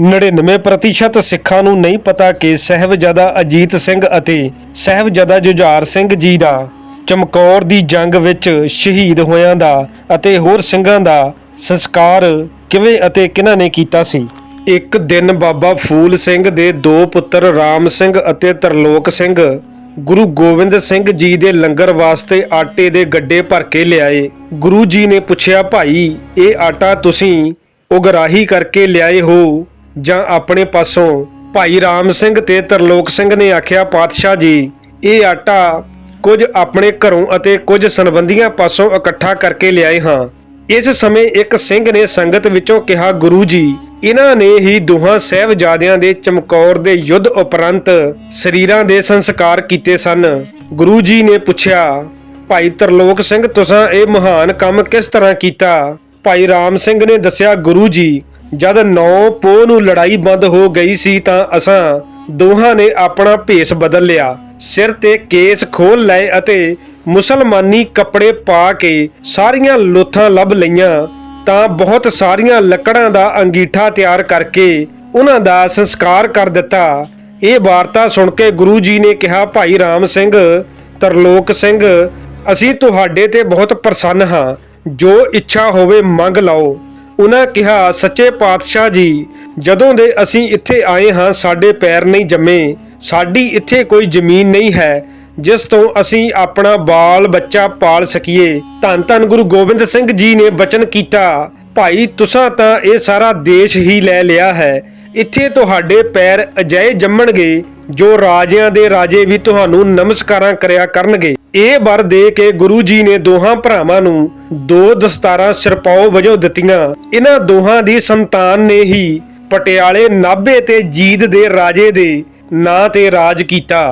99% ਸਿੱਖਾਂ ਨੂੰ ਨਹੀਂ ਪਤਾ ਕਿ ਸਹਿਬਜ਼ਾਦਾ ਅਜੀਤ ਸਿੰਘ ਅਤੇ ਸਹਿਬਜ਼ਾਦਾ ਜੁਝਾਰ ਸਿੰਘ ਜੀ ਦਾ ਚਮਕੌਰ ਦੀ ਜੰਗ ਵਿੱਚ ਸ਼ਹੀਦ ਹੋਇਆਂ ਦਾ ਅਤੇ ਹੋਰ ਸਿੰਘਾਂ ਦਾ ਸੰਸਕਾਰ ਕਿਵੇਂ ਅਤੇ ਕਿਹਨਾਂ ਨੇ ਕੀਤਾ ਸੀ? ਇੱਕ ਦਿਨ ਬਾਬਾ ਫੂਲ ਸਿੰਘ ਦੇ ਦੋ ਪੁੱਤਰ ਰਾਮ ਸਿੰਘ ਅਤੇ ਤਰਲੋਕ ਸਿੰਘ ਗੁਰੂ ਗੋਬਿੰਦ ਸਿੰਘ ਜੀ ਦੇ ਲੰਗਰ ਵਾਸਤੇ ਆਟੇ ਦੇ ਗੱਡੇ ਭਰ ਕੇ ਲਿਆਏ। ਗੁਰੂ ਜੀ ਨੇ ਪੁੱਛਿਆ, ਭਾਈ, ਇਹ ਆਟਾ ਤੁਸੀਂ ਉਗਰਾਹੀ ਕਰਕੇ ਲਿਆਏ ਹੋ? ਜਾਂ ਆਪਣੇ ਪਾਸੋਂ ਭਾਈ ਰਾਮ ਸਿੰਘ ਤੇ ਤਰਲੋਕ ਸਿੰਘ ਨੇ ਆਖਿਆ, ਪਾਤਸ਼ਾਹ ਜੀ, ਇਹ ਆਟਾ ਕੁਝ ਆਪਣੇ ਘਰੋਂ ਅਤੇ ਕੁਝ ਸੰਬੰਧੀਆਂ ਪਾਸੋਂ ਇਕੱਠਾ ਕਰਕੇ ਲਿਆਏ ਹਾਂ। ਇਸ ਸਮੇਂ ਇੱਕ ਸਿੰਘ ਨੇ ਸੰਗਤ ਵਿੱਚੋਂ ਕਿਹਾ, ਗੁਰੂ ਜੀ, ਇਹਨਾਂ ਨੇ ਹੀ ਦੋਹਾਂ ਸਹਿਬਜ਼ਾਦਿਆਂ ਦੇ ਚਮਕੌਰ ਦੇ ਯੁੱਧ ਉਪਰੰਤ ਸਰੀਰਾਂ ਦੇ ਸੰਸਕਾਰ ਕੀਤੇ ਸਨ। ਗੁਰੂ ਜੀ ਨੇ ਪੁੱਛਿਆ, ਭਾਈ ਤਰਲੋਕ ਸਿੰਘ, ਤੁਸੀਂ ਇਹ ਮਹਾਨ ਕੰਮ ਕਿਸ ਤਰ੍ਹਾਂ ਕੀਤਾ? ਭਾਈ ਰਾਮ ਸਿੰਘ ਨੇ ਦੱਸਿਆ, ਗੁਰੂ ਜੀ ਜਦ ਨੌ ਪੋਹ ਨੂੰ ਲੜਾਈ ਬੰਦ ਹੋ ਗਈ ਸੀ ਤਾਂ ਅਸਾਂ ਦੋਹਾਂ ਨੇ ਆਪਣਾ ਭੇਸ ਬਦਲ ਲਿਆ। ਸਿਰ ਤੇ ਕੇਸ ਖੋਲ ਲਏ ਅਤੇ ਮੁਸਲਮਾਨੀ ਕੱਪੜੇ ਪਾ ਕੇ ਸਾਰੀਆਂ ਲੋਥਾਂ ਲੱਭ ਲਈਆਂ ਤਾਂ ਬਹੁਤ ਸਾਰੀਆਂ ਲੱਕੜਾਂ ਦਾ ਅੰਗੀਠਾ ਤਿਆਰ ਕਰਕੇ ਉਹਨਾਂ ਦਾ ਸੰਸਕਾਰ ਕਰ ਦਿੱਤਾ। ਇਹ ਵਾਰਤਾ ਸੁਣ ਕੇ ਗੁਰੂ ਜੀ ਨੇ ਕਿਹਾ, ਭਾਈ ਰਾਮ ਸਿੰਘ, ਤਰਲੋਕ ਸਿੰਘ, ਅਸੀਂ ਤੁਹਾਡੇ ਤੇ ਬਹੁਤ ਪ੍ਰਸੰਨ ਹਾਂ। ਜੋ ਇੱਛਾ ਹੋਵੇ ਮੰਗ ਲਓ। ਉਹਨਾਂ ਕਿਹਾ, ਸੱਚੇ ਪਾਤਸ਼ਾਹ ਜੀ, ਜਦੋਂ ਦੇ ਅਸੀਂ ਇੱਥੇ ਆਏ ਹਾਂ, ਸਾਡੇ ਪੈਰ ਨਹੀਂ ਜੰਮੇ। ਸਾਡੀ ਇੱਥੇ ਕੋਈ ਜ਼ਮੀਨ ਨਹੀਂ ਹੈ, ਜਿਸ ਤੋਂ ਅਸੀਂ ਆਪਣਾ ਬਾਲ ਬੱਚਾ ਪਾਲ ਸਕੀਏ। ਧੰਨ ਧੰਨ ਗੁਰੂ ਗੋਬਿੰਦ ਸਿੰਘ ਜੀ ਨੇ ਬਚਨ ਕੀਤਾ, ਭਾਈ, ਤੁਸਾਂ ਤਾਂ ਇਹ ਸਾਰਾ ਦੇਸ਼ ਹੀ ਲੈ ਲਿਆ ਹੈ। ਇੱਥੇ ਤੁਹਾਡੇ ਪੈਰ ਅਜਿਹੇ ਜੰਮਣਗੇ, ਜੋ ਰਾਜਿਆਂ ਦੇ ਰਾਜੇ ਵੀ ਤੁਹਾਨੂੰ ਨਮਸਕਾਰਾਂ ਕਰਿਆ ਕਰਨਗੇ। ਇਹ ਵਰ ਦੇ ਕੇ ਗੁਰੂ ਜੀ ਨੇ ਦੋਹਾਂ ਭਰਾਵਾਂ ਨੂੰ ਦੋ ਦਸਤਾਰਾਂ ਸਿਰਪਾਓ ਵਜੋਂ ਦਿੱਤੀਆਂ। ਇਹਨਾਂ ਦੋਹਾਂ ਦੀ ਸੰਤਾਨ ਨੇ ਹੀ ਪਟਿਆਲੇ ਨਾਭੇ ਤੇ ਜੀਦ ਦੇ ਰਾਜੇ ਦੇ ਨਾਂ ਤੇ ਰਾਜ ਕੀਤਾ।